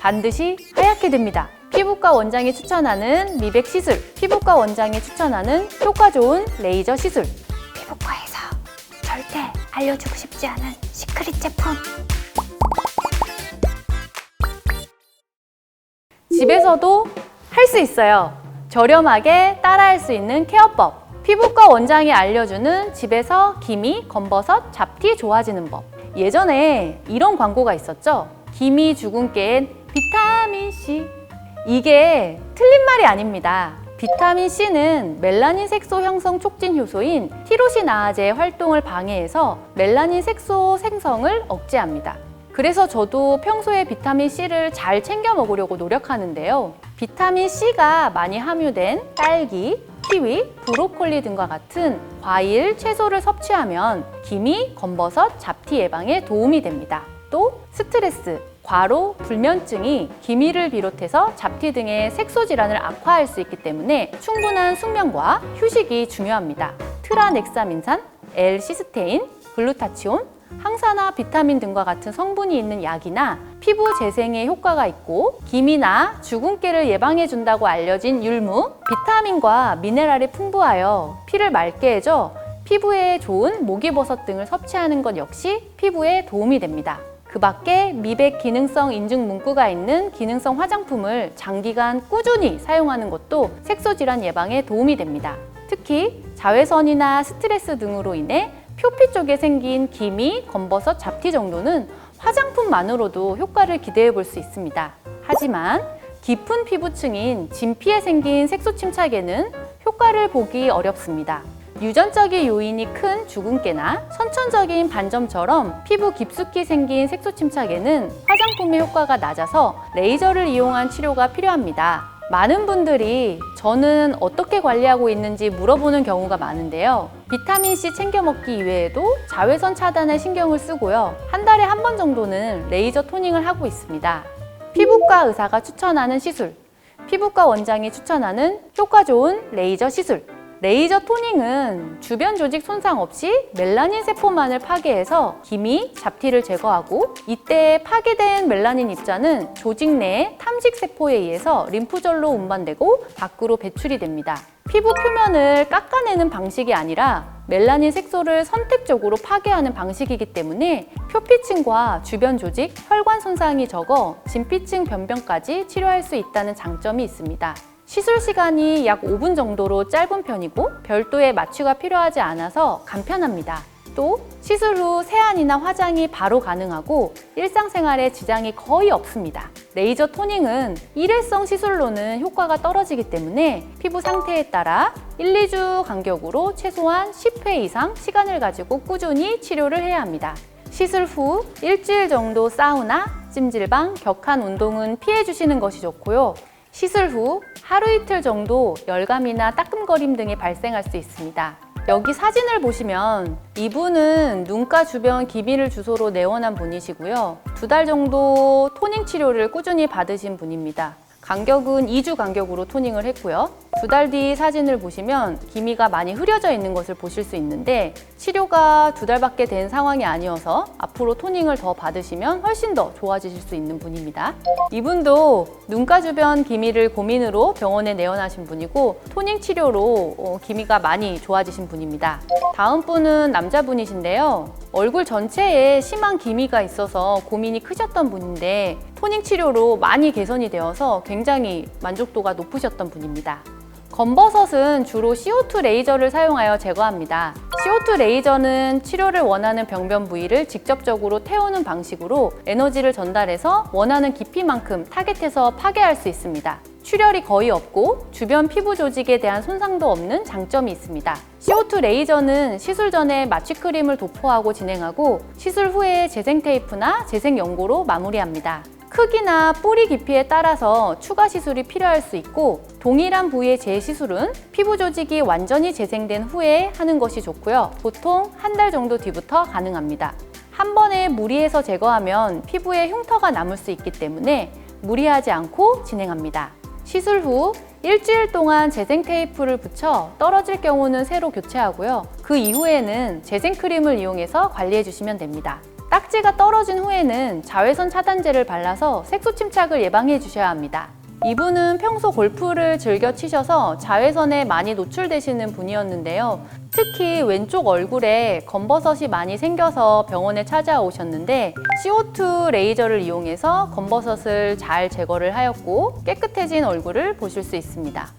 반드시 하얗게 됩니다. 피부과 원장이 추천하는 미백 시술, 피부과 원장이 추천하는 효과 좋은 레이저 시술. 피부과에서 절대 알려주고 싶지 않은 시크릿 제품. 집에서도 할 수 있어요. 저렴하게 따라할 수 있는 케어법. 피부과 원장이 알려주는 집에서 기미, 검버섯, 잡티 좋아지는 법. 예전에 이런 광고가 있었죠. 기미 죽은 깨엔 비타민 C. 이게 틀린 말이 아닙니다. 비타민 C는 멜라닌 색소 형성 촉진 효소인 티로시나아제의 활동을 방해해서 멜라닌 색소 생성을 억제합니다. 그래서 저도 평소에 비타민 C를 잘 챙겨 먹으려고 노력하는데요. 비타민 C가 많이 함유된 딸기, 키위, 브로콜리 등과 같은 과일, 채소를 섭취하면 기미, 검버섯, 잡티 예방에 도움이 됩니다. 또 스트레스, 과로, 불면증이 기미를 비롯해서 잡티 등의 색소 질환을 악화할 수 있기 때문에 충분한 숙면과 휴식이 중요합니다. 트라넥사민산, L-시스테인, 글루타치온, 항산화, 비타민 등과 같은 성분이 있는 약이나 피부 재생에 효과가 있고 기미나 주근깨를 예방해 준다고 알려진 율무, 비타민과 미네랄이 풍부하여 피를 맑게 해줘 피부에 좋은 목이버섯 등을 섭취하는 것 역시 피부에 도움이 됩니다. 그 밖에 미백 기능성 인증 문구가 있는 기능성 화장품을 장기간 꾸준히 사용하는 것도 색소 질환 예방에 도움이 됩니다. 특히 자외선이나 스트레스 등으로 인해 표피 쪽에 생긴 기미, 검버섯, 잡티 정도는 화장품만으로도 효과를 기대해 볼 수 있습니다. 하지만 깊은 피부층인 진피에 생긴 색소 침착에는 효과를 보기 어렵습니다. 유전적인 요인이 큰 주근깨나 선천적인 반점처럼 피부 깊숙이 생긴 색소 침착에는 화장품의 효과가 낮아서 레이저를 이용한 치료가 필요합니다. 많은 분들이 저는 어떻게 관리하고 있는지 물어보는 경우가 많은데요. 비타민C 챙겨 먹기 이외에도 자외선 차단에 신경을 쓰고요. 한 달에 한 번 정도는 레이저 토닝을 하고 있습니다. 피부과 의사가 추천하는 시술, 피부과 원장이 추천하는 효과 좋은 레이저 시술. 레이저 토닝은 주변 조직 손상 없이 멜라닌 세포만을 파괴해서 기미, 잡티를 제거하고 이때 파괴된 멜라닌 입자는 조직 내 탐식 세포에 의해서 림프절로 운반되고 밖으로 배출이 됩니다. 피부 표면을 깎아내는 방식이 아니라 멜라닌 색소를 선택적으로 파괴하는 방식이기 때문에 표피층과 주변 조직, 혈관 손상이 적어 진피층 변병까지 치료할 수 있다는 장점이 있습니다. 시술 시간이 약 5분 정도로 짧은 편이고 별도의 마취가 필요하지 않아서 간편합니다. 또 시술 후 세안이나 화장이 바로 가능하고 일상생활에 지장이 거의 없습니다. 레이저 토닝은 일회성 시술로는 효과가 떨어지기 때문에 피부 상태에 따라 1, 2주 간격으로 최소한 10회 이상 시간을 가지고 꾸준히 치료를 해야 합니다. 시술 후 일주일 정도 사우나, 찜질방, 격한 운동은 피해 주시는 것이 좋고요. 시술 후 하루 이틀 정도 열감이나 따끔거림 등이 발생할 수 있습니다. 여기 사진을 보시면 이분은 눈가 주변 기미를 주소로 내원한 분이시고요. 두 달 정도 토닝 치료를 꾸준히 받으신 분입니다. 간격은 2주 간격으로 토닝을 했고요. 두 달 뒤 사진을 보시면 기미가 많이 흐려져 있는 것을 보실 수 있는데 치료가 두 달밖에 된 상황이 아니어서 앞으로 토닝을 더 받으시면 훨씬 더 좋아지실 수 있는 분입니다. 이분도 눈가 주변 기미를 고민으로 병원에 내원하신 분이고 토닝 치료로 어, 기미가 많이 좋아지신 분입니다. 다음 분은 남자분이신데요. 얼굴 전체에 심한 기미가 있어서 고민이 크셨던 분인데 토닝 치료로 많이 개선이 되어서 굉장히 만족도가 높으셨던 분입니다. 검버섯은 주로 CO2 레이저를 사용하여 제거합니다. CO2 레이저는 치료를 원하는 병변 부위를 직접적으로 태우는 방식으로 에너지를 전달해서 원하는 깊이만큼 타겟해서 파괴할 수 있습니다. 출혈이 거의 없고 주변 피부 조직에 대한 손상도 없는 장점이 있습니다. CO2 레이저는 시술 전에 마취 크림을 도포하고 진행하고 시술 후에 재생 테이프나 재생 연고로 마무리합니다. 크기나 뿌리 깊이에 따라서 추가 시술이 필요할 수 있고 동일한 부위의 재시술은 피부 조직이 완전히 재생된 후에 하는 것이 좋고요. 보통 한 달 정도 뒤부터 가능합니다. 한 번에 무리해서 제거하면 피부에 흉터가 남을 수 있기 때문에 무리하지 않고 진행합니다. 시술 후 일주일 동안 재생 테이프를 붙여 떨어질 경우는 새로 교체하고요. 그 이후에는 재생 크림을 이용해서 관리해 주시면 됩니다. 딱지가 떨어진 후에는 자외선 차단제를 발라서 색소 침착을 예방해 주셔야 합니다. 이분은 평소 골프를 즐겨 치셔서 자외선에 많이 노출되시는 분이었는데요. 특히 왼쪽 얼굴에 검버섯이 많이 생겨서 병원에 찾아오셨는데 CO2 레이저를 이용해서 검버섯을 잘 제거를 하였고 깨끗해진 얼굴을 보실 수 있습니다.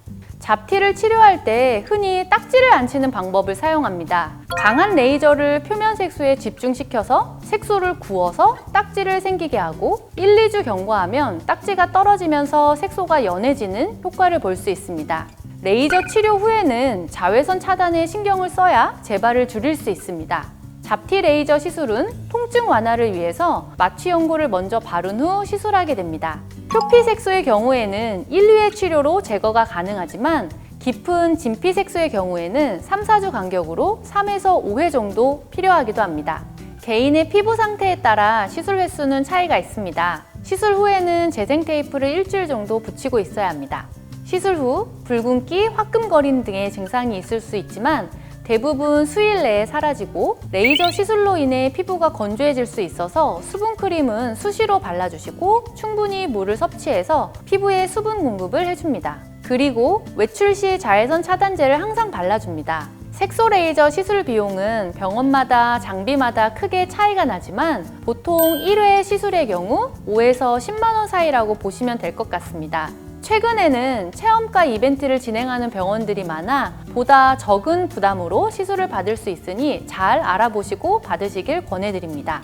잡티를 치료할 때 흔히 딱지를 안 치는 방법을 사용합니다. 강한 레이저를 표면 색소에 집중시켜서 색소를 구워서 딱지를 생기게 하고 1, 2주 경과하면 딱지가 떨어지면서 색소가 연해지는 효과를 볼 수 있습니다. 레이저 치료 후에는 자외선 차단에 신경을 써야 재발을 줄일 수 있습니다. 잡티 레이저 시술은 통증 완화를 위해서 마취 연고를 먼저 바른 후 시술하게 됩니다. 표피 색소의 경우에는 1, 2회 치료로 제거가 가능하지만 깊은 진피 색소의 경우에는 3, 4주 간격으로 3에서 5회 정도 필요하기도 합니다. 개인의 피부 상태에 따라 시술 횟수는 차이가 있습니다. 시술 후에는 재생 테이프를 일주일 정도 붙이고 있어야 합니다. 시술 후 붉은기, 화끈거림 등의 증상이 있을 수 있지만 대부분 수일 내에 사라지고 레이저 시술로 인해 피부가 건조해질 수 있어서 수분 크림은 수시로 발라주시고 충분히 물을 섭취해서 피부에 수분 공급을 해줍니다. 그리고 외출 시 자외선 차단제를 항상 발라줍니다. 색소 레이저 시술 비용은 병원마다 장비마다 크게 차이가 나지만 보통 1회 시술의 경우 5에서 10만 원 사이라고 보시면 될 것 같습니다. 최근에는 체험가 이벤트를 진행하는 병원들이 많아 보다 적은 부담으로 시술을 받을 수 있으니 잘 알아보시고 받으시길 권해드립니다.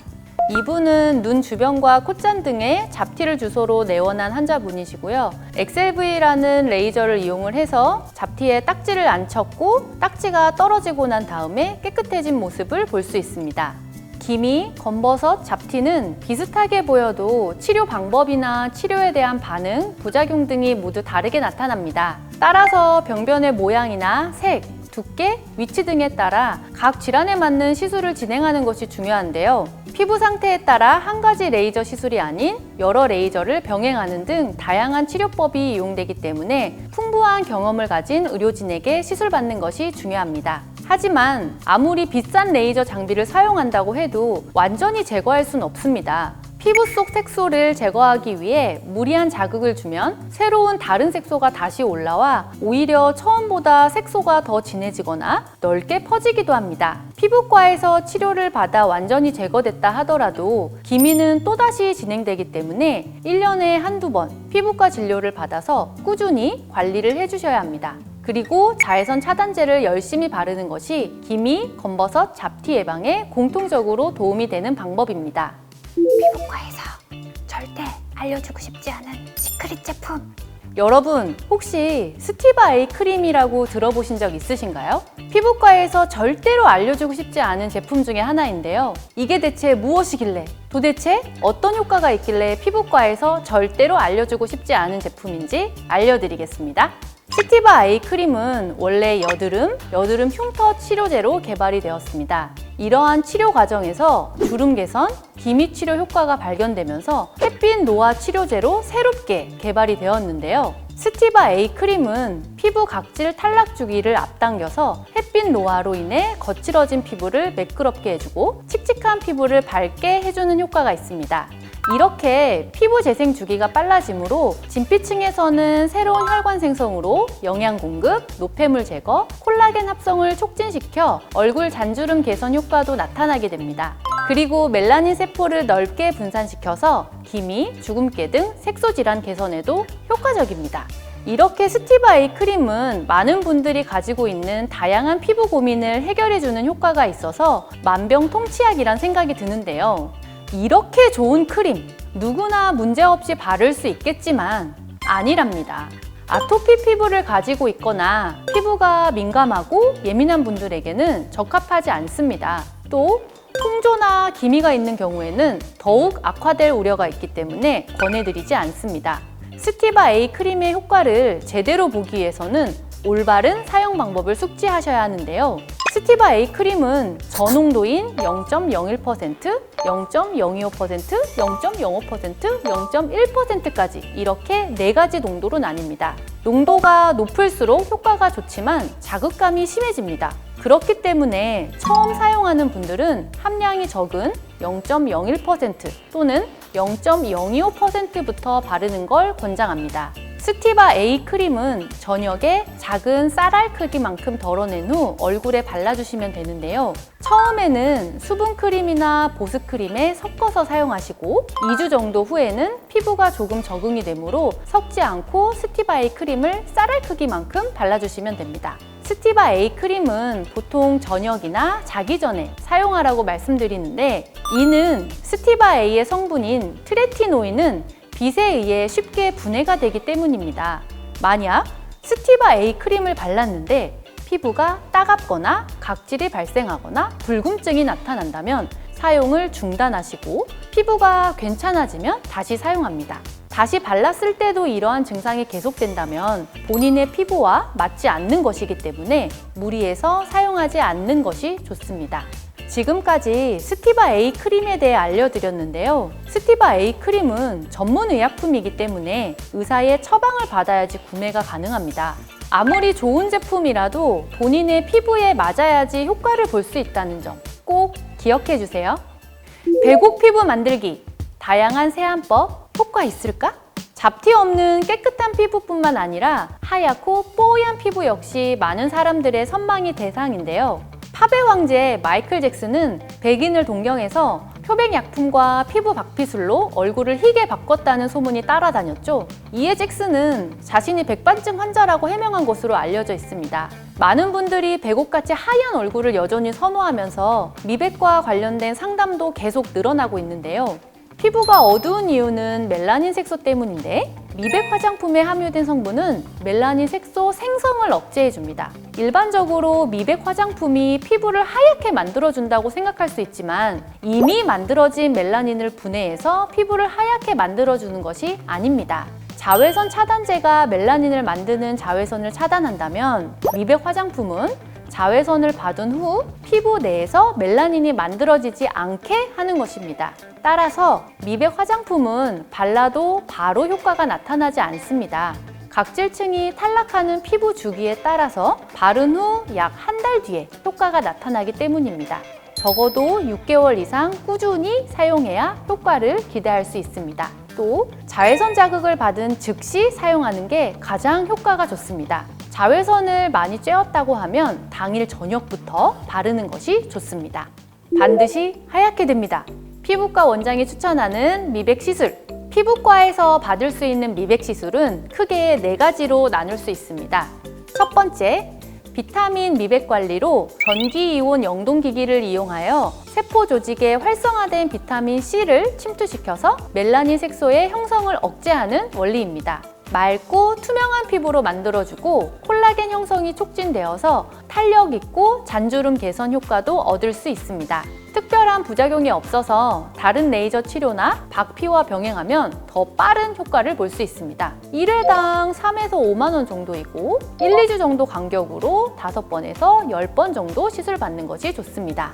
이분은 눈 주변과 콧잔 등에 잡티를 주소로 내원한 환자분이시고요. 엑셀V라는 레이저를 이용을 해서 잡티에 딱지를 안 쳤고 딱지가 떨어지고 난 다음에 깨끗해진 모습을 볼 수 있습니다. 기미, 검버섯, 잡티는 비슷하게 보여도 치료 방법이나 치료에 대한 반응, 부작용 등이 모두 다르게 나타납니다. 따라서 병변의 모양이나 색, 두께, 위치 등에 따라 각 질환에 맞는 시술을 진행하는 것이 중요한데요. 피부 상태에 따라 한 가지 레이저 시술이 아닌 여러 레이저를 병행하는 등 다양한 치료법이 이용되기 때문에 풍부한 경험을 가진 의료진에게 시술 받는 것이 중요합니다. 하지만 아무리 비싼 레이저 장비를 사용한다고 해도 완전히 제거할 수는 없습니다. 피부 속 색소를 제거하기 위해 무리한 자극을 주면 새로운 다른 색소가 다시 올라와 오히려 처음보다 색소가 더 진해지거나 넓게 퍼지기도 합니다. 피부과에서 치료를 받아 완전히 제거됐다 하더라도 기미는 또다시 진행되기 때문에 1년에 한두 번 피부과 진료를 받아서 꾸준히 관리를 해주셔야 합니다. 그리고 자외선 차단제를 열심히 바르는 것이 기미, 검버섯, 잡티 예방에 공통적으로 도움이 되는 방법입니다. 피부과에서 절대 알려주고 싶지 않은 시크릿 제품. 여러분 혹시 스티바 에이 크림이라고 들어보신 적 있으신가요? 피부과에서 절대로 알려주고 싶지 않은 제품 중에 하나인데요. 이게 대체 무엇이길래 도대체 어떤 효과가 있길래 피부과에서 절대로 알려주고 싶지 않은 제품인지 알려드리겠습니다. 스티바 에이 크림은 원래 여드름, 여드름 흉터 치료제로 개발이 되었습니다. 이러한 치료 과정에서 주름 개선, 기미 치료 효과가 발견되면서 햇빛 노화 치료제로 새롭게 개발이 되었는데요. 스티바 A 크림은 피부 각질 탈락 주기를 앞당겨서 햇빛 노화로 인해 거칠어진 피부를 매끄럽게 해주고 칙칙한 피부를 밝게 해주는 효과가 있습니다. 이렇게 피부 재생 주기가 빨라지므로 진피층에서는 새로운 혈관 생성으로 영양 공급, 노폐물 제거, 콜라겐 합성을 촉진시켜 얼굴 잔주름 개선 효과도 나타나게 됩니다. 그리고 멜라닌 세포를 넓게 분산시켜서 기미, 주근깨 등 색소 질환 개선에도 효과적입니다. 이렇게 스티바 A 크림은 많은 분들이 가지고 있는 다양한 피부 고민을 해결해주는 효과가 있어서 만병통치약이란 생각이 드는데요. 이렇게 좋은 크림 누구나 문제없이 바를 수 있겠지만 아니랍니다. 아토피 피부를 가지고 있거나 피부가 민감하고 예민한 분들에게는 적합하지 않습니다. 또 통조나 기미가 있는 경우에는 더욱 악화될 우려가 있기 때문에 권해드리지 않습니다. 스티바 A 크림의 효과를 제대로 보기 위해서는 올바른 사용 방법을 숙지하셔야 하는데요. 스티바 A 크림은 저농도인 0.01%, 0.025%, 0.05%, 0.1%까지 이렇게 네 가지 농도로 나뉩니다. 농도가 높을수록 효과가 좋지만 자극감이 심해집니다. 그렇기 때문에 처음 사용하는 분들은 함량이 적은 0.01% 또는 0.025%부터 바르는 걸 권장합니다. 스티바 A 크림은 저녁에 작은 쌀알 크기만큼 덜어낸 후 얼굴에 발라주시면 되는데요. 처음에는 수분 크림이나 보습 크림에 섞어서 사용하시고 2주 정도 후에는 피부가 조금 적응이 되므로 섞지 않고 스티바 A 크림을 쌀알 크기만큼 발라주시면 됩니다. 스티바 A 크림은 보통 저녁이나 자기 전에 사용하라고 말씀드리는데 이는 스티바 A의 성분인 트레티노인은 빛에 의해 쉽게 분해가 되기 때문입니다. 만약 스티바 A 크림을 발랐는데 피부가 따갑거나 각질이 발생하거나 붉음증이 나타난다면 사용을 중단하시고 피부가 괜찮아지면 다시 사용합니다. 다시 발랐을 때도 이러한 증상이 계속된다면 본인의 피부와 맞지 않는 것이기 때문에 무리해서 사용하지 않는 것이 좋습니다. 지금까지 스티바 A 크림에 대해 알려드렸는데요. 스티바 A 크림은 전문 의약품이기 때문에 의사의 처방을 받아야지 구매가 가능합니다. 아무리 좋은 제품이라도 본인의 피부에 맞아야지 효과를 볼 수 있다는 점 꼭 기억해 주세요. 배국 피부 만들기, 다양한 세안법 효과 있을까? 잡티 없는 깨끗한 피부뿐만 아니라 하얗고 뽀얀 피부 역시 많은 사람들의 선망의 대상인데요. 팝의 왕제 마이클 잭슨은 백인을 동경해서 표백약품과 피부 박피술로 얼굴을 희게 바꿨다는 소문이 따라다녔죠. 이에 잭슨은 자신이 백반증 환자라고 해명한 것으로 알려져 있습니다. 많은 분들이 백옥같이 하얀 얼굴을 여전히 선호하면서 미백과 관련된 상담도 계속 늘어나고 있는데요. 피부가 어두운 이유는 멜라닌 색소 때문인데 미백 화장품에 함유된 성분은 멜라닌 색소 생성을 억제해 줍니다. 일반적으로 미백 화장품이 피부를 하얗게 만들어준다고 생각할 수 있지만 이미 만들어진 멜라닌을 분해해서 피부를 하얗게 만들어주는 것이 아닙니다. 자외선 차단제가 멜라닌을 만드는 자외선을 차단한다면 미백 화장품은 자외선을 받은 후 피부 내에서 멜라닌이 만들어지지 않게 하는 것입니다. 따라서 미백 화장품은 발라도 바로 효과가 나타나지 않습니다. 각질층이 탈락하는 피부 주기에 따라서 바른 후 약 한 달 뒤에 효과가 나타나기 때문입니다. 적어도 6개월 이상 꾸준히 사용해야 효과를 기대할 수 있습니다. 또 자외선 자극을 받은 즉시 사용하는 게 가장 효과가 좋습니다. 자외선을 많이 쬐었다고 하면 당일 저녁부터 바르는 것이 좋습니다. 반드시 하얗게 됩니다. 피부과 원장이 추천하는 미백 시술. 피부과에서 받을 수 있는 미백 시술은 크게 네 가지로 나눌 수 있습니다. 첫 번째, 비타민 미백 관리로 전기 이온 영동 기기를 이용하여 세포 조직에 활성화된 비타민 C를 침투시켜서 멜라닌 색소의 형성을 억제하는 원리입니다. 맑고 투명한 피부로 만들어주고 콜라겐 형성이 촉진되어서 탄력 있고 잔주름 개선 효과도 얻을 수 있습니다. 특별한 부작용이 없어서 다른 레이저 치료나 박피와 병행하면 더 빠른 효과를 볼 수 있습니다. 1회당 3에서 5만 원 정도이고 1, 2주 정도 간격으로 5번에서 10번 정도 시술 받는 것이 좋습니다.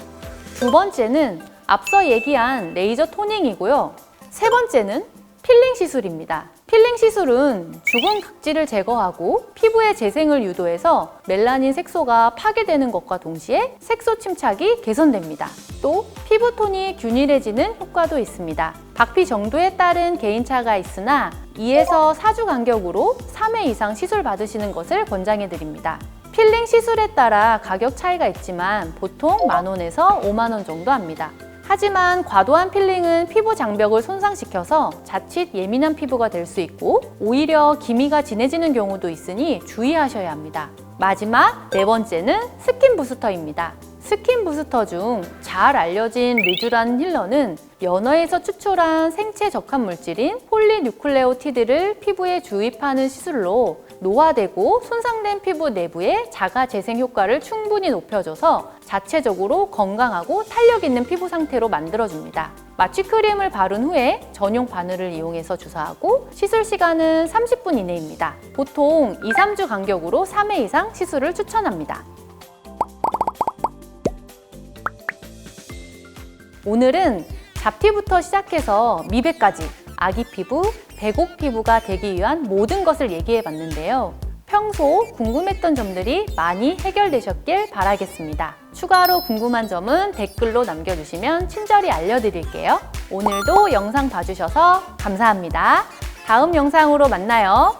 두 번째는 앞서 얘기한 레이저 토닝이고요. 세 번째는 필링 시술입니다. 필링 시술은 죽은 각질을 제거하고 피부의 재생을 유도해서 멜라닌 색소가 파괴되는 것과 동시에 색소 침착이 개선됩니다. 또 피부톤이 균일해지는 효과도 있습니다. 박피 정도에 따른 개인차가 있으나 2에서 4주 간격으로 3회 이상 시술 받으시는 것을 권장해 드립니다. 필링 시술에 따라 가격 차이가 있지만 보통 만 원에서 5만 원 정도 합니다. 하지만 과도한 필링은 피부 장벽을 손상시켜서 자칫 예민한 피부가 될 수 있고 오히려 기미가 진해지는 경우도 있으니 주의하셔야 합니다. 마지막 네 번째는 스킨 부스터입니다. 스킨 부스터 중 잘 알려진 리쥬란 힐러는 연어에서 추출한 생체 적합 물질인 폴리뉴클레오티드를 피부에 주입하는 시술로 노화되고 손상된 피부 내부의 자가 재생 효과를 충분히 높여줘서 자체적으로 건강하고 탄력 있는 피부 상태로 만들어줍니다. 마취크림을 바른 후에 전용 바늘을 이용해서 주사하고 시술 시간은 30분 이내입니다. 보통 2, 3주 간격으로 3회 이상 시술을 추천합니다. 오늘은 잡티부터 시작해서 미백까지 아기 피부, 배곡 피부가 되기 위한 모든 것을 얘기해 봤는데요. 평소 궁금했던 점들이 많이 해결되셨길 바라겠습니다. 추가로 궁금한 점은 댓글로 남겨주시면 친절히 알려드릴게요. 오늘도 영상 봐주셔서 감사합니다. 다음 영상으로 만나요.